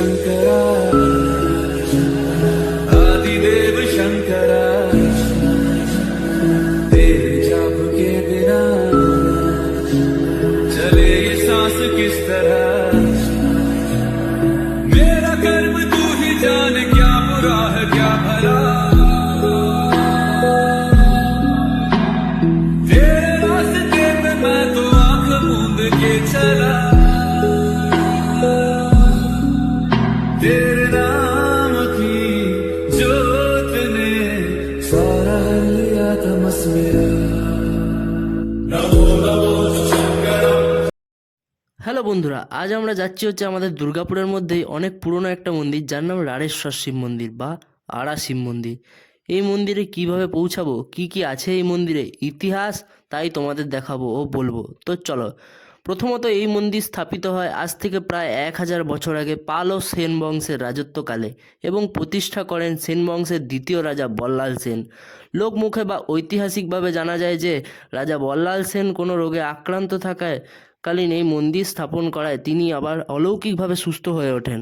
शङ्करा आदिदेव शङ्करा तेरे जाप के बिना चले ये किस तरह? হ্যালো বন্ধুরা, আজ আমরা যাচ্ছি হচ্ছে আমাদের দুর্গাপুরের মধ্যেই অনেক পুরনো একটা মন্দির, যার নাম রাড়েশ্বর শিব মন্দির বা আড়া শিব মন্দির। এই মন্দিরে কীভাবে পৌঁছাবো, কি কি আছে এই মন্দিরে, ইতিহাস তাই তোমাদের দেখাবো ও বলব। তো চলো প্রথমত এই মন্দির স্থাপিত হয় আজ থেকে প্রায় এক হাজার বছর আগে পাল ও সেন বংশের রাজত্বকালে এবং প্রতিষ্ঠা করেন সেন বংশের দ্বিতীয় রাজা বল্লাল সেন। লোকমুখে বা ঐতিহাসিকভাবে জানা যায় যে, রাজা বল্লাল সেন কোনো রোগে আক্রান্ত থাকায় কালীন এই মন্দির স্থাপন করায় তিনি আবার অলৌকিকভাবে সুস্থ হয়ে ওঠেন।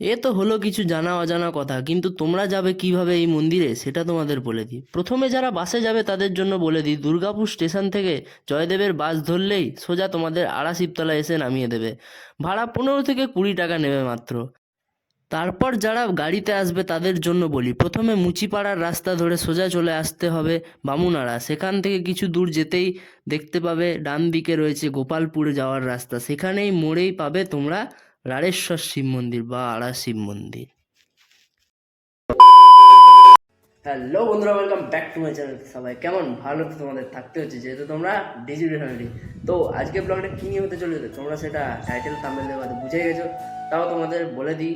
এ তো হলো কিছু জানা অজানা কথা, কিন্তু তোমরা যাবে কীভাবে এই মন্দিরে, সেটা তোমাদের বলে দিই। প্রথমে যারা বাসে যাবে তাদের জন্য বলে দিই, দুর্গাপুর স্টেশন থেকে জয়দেবের বাস ধরলেই সোজা তোমাদের আড়া শিবতলা এসে নামিয়ে দেবে। ভাড়া পনেরো থেকে কুড়ি টাকা নেবে মাত্র। তারপর যারা গাড়িতে আসবে তাদের জন্য বলি, প্রথমে মুচিপাড়ার রাস্তা ধরে সোজা চলে আসতে হবে বামুনাড়া। সেখান থেকে কিছু দূর যেতেই দেখতে পাবে ডান দিকে রয়েছে গোপালপুরে যাওয়ার রাস্তা। সেখানেই মোড়েই পাবে তোমরা রাড়েশ্বর শিব মন্দির বা আড়া শিব মন্দির। হ্যালো বন্ধুরা welcome back to my channel সবাই কেমন? ভালো তো তোমাদের থাকতে হচ্ছে, যেহেতু তোমরা ডিজিটাল ফ্যামিলি তো আজকে ব্লগটা কী নিয়ে হতে চলেছে? তোমরা সেটা টাইটেল তামিল দেওয়াতে বুঝে গেছো। তাও তোমাদের বলে দিই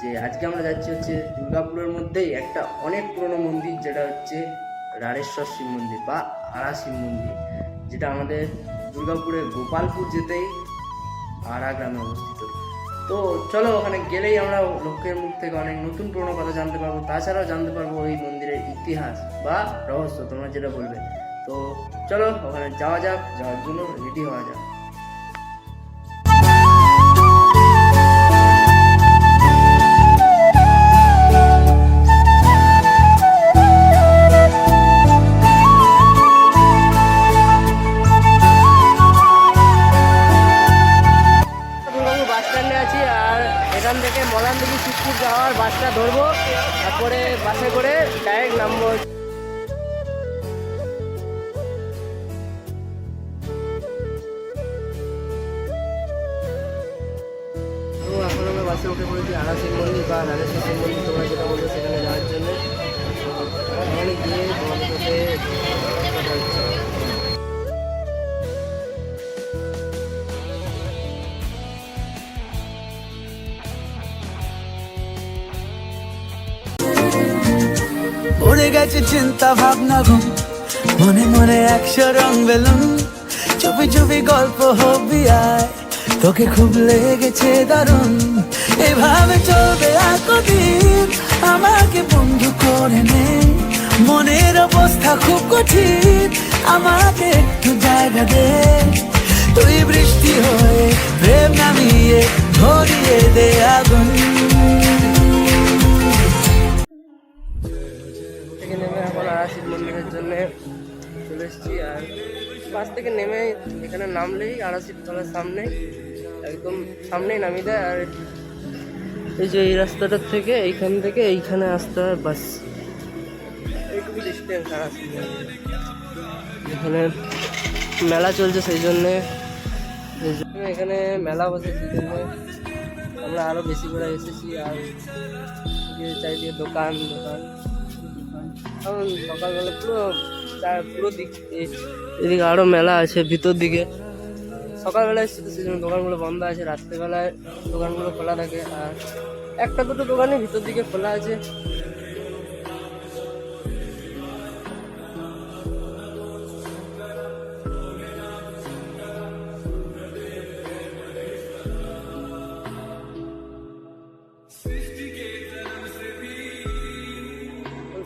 যে আজকে আমরা যাচ্ছি হচ্ছে দুর্গাপুরের মধ্যেই একটা অনেক পুরনো মন্দির, যেটা হচ্ছে রাড়েশ্বর শিব মন্দির বা আড়া শিব মন্দির, যেটা আমাদের দুর্গাপুরের গোপালপুর যেতেই আড়া গ্রামে অবস্থিত। তো চলো ওখানে গেলেই আমরা লোকের মুখ থেকে অনেক নতুন পুরোনো কথা জানতে পারব, তাছাড়াও জানতে পারব ওই মন্দিরের ইতিহাস বা রহস্য, তোমরা যেটা বলবে। তো চলো ওখানে যাওয়া যাক, যাওয়ার জন্য রেডি হওয়া যাক। যাওয়ার বাসটা ধরবো, তারপরে বাসে করে ডাইরেক্ট নামবো। বাসে উঠে পড়েছি আড়াশির মন্দির বা রাজেশ্বর মন্দির, তোমরা যেটা বলব সেখানে যাওয়ার জন্য। উড়ে গেছে চিন্তা ভাবনা ঘুম মনে মনে একশো রং বেলুন। চুপি চুপি গল্প হবি আয়। তোকে খুব লেগেছে দারুণ। এভাবে চলবে আর কদিন আমাকে বন্ধু করে নে। মনের অবস্থা খুব কঠিন। আমাকে একটু জায়গা দে। তুই বৃষ্টি হয়ে প্রেম নামিয়ে ধরিয়ে দে আগুন। থেকে নেমে এখন আরাশিব মন্দিরের জন্য চলে এসেছি। আর বাস থেকে নেমে এখানে নামলেই আরাশিব তলার সামনে, একদম সামনেই নামিয়ে দেয়। আর এই যে এই রাস্তাটার থেকে, এইখান থেকে এইখানে আসতে হয় বাস। এইটুকু ডিস্টেন্স আরাশিব এখানে মেলা চলছে সেই জন্যে। এখানে মেলা বসে সেই জন্য আমরা আরও বেশি করে এসেছি। আর চারিদিকে দোকান দোকান। এখন সকালবেলা পুরো পুরো দিক এদিকে আরও মেলা আছে ভিতর দিকে। সকালবেলায় এসেছি তো সেই জন্য দোকানগুলো বন্ধ আছে, রাত্রেবেলায় দোকানগুলো খোলা থাকে, আর একটা দুটো দোকানে ভিতর দিকে খোলা আছে।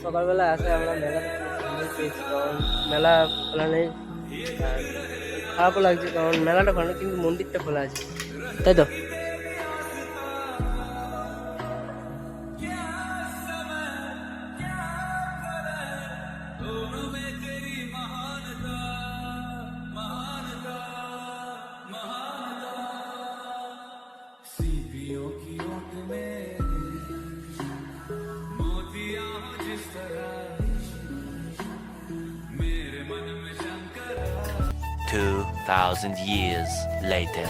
সকালবেলা আসে, আমরা মেলা মেলা খোলা নেই। খারাপও লাগছে, কারণ মেলাটা খোলা কিন্তু মন্দিরটা খোলা আছে। তাই তো? 2,000 years later.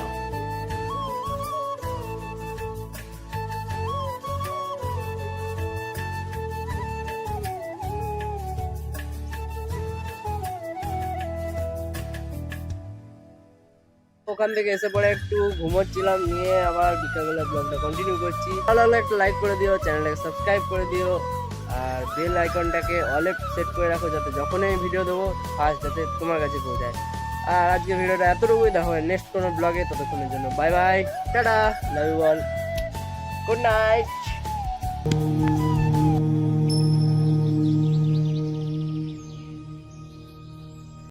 ওখান থেকে এসে পরে একটু ঘুমোচ্ছিলাম নিয়ে আবার বিকালবেলা ব্লগটা কন্টিনিউ করছি ভালো লাগলে একটা লাইক করে দিও চ্যানেলটাকে সাবস্ক্রাইব করে দিও আর বেল আইকনটাকে অলে সেট করে রাখো যাতে যখনই আমি ভিডিও দেবো ফার্স্ট যাতে তোমার কাছে পৌঁছায় আর আজকের ভিডিওটা এতটুকুই, দেখা হয় নেক্সট কোনো ব্লগে ততক্ষণের জন্য bye bye tata love you all good night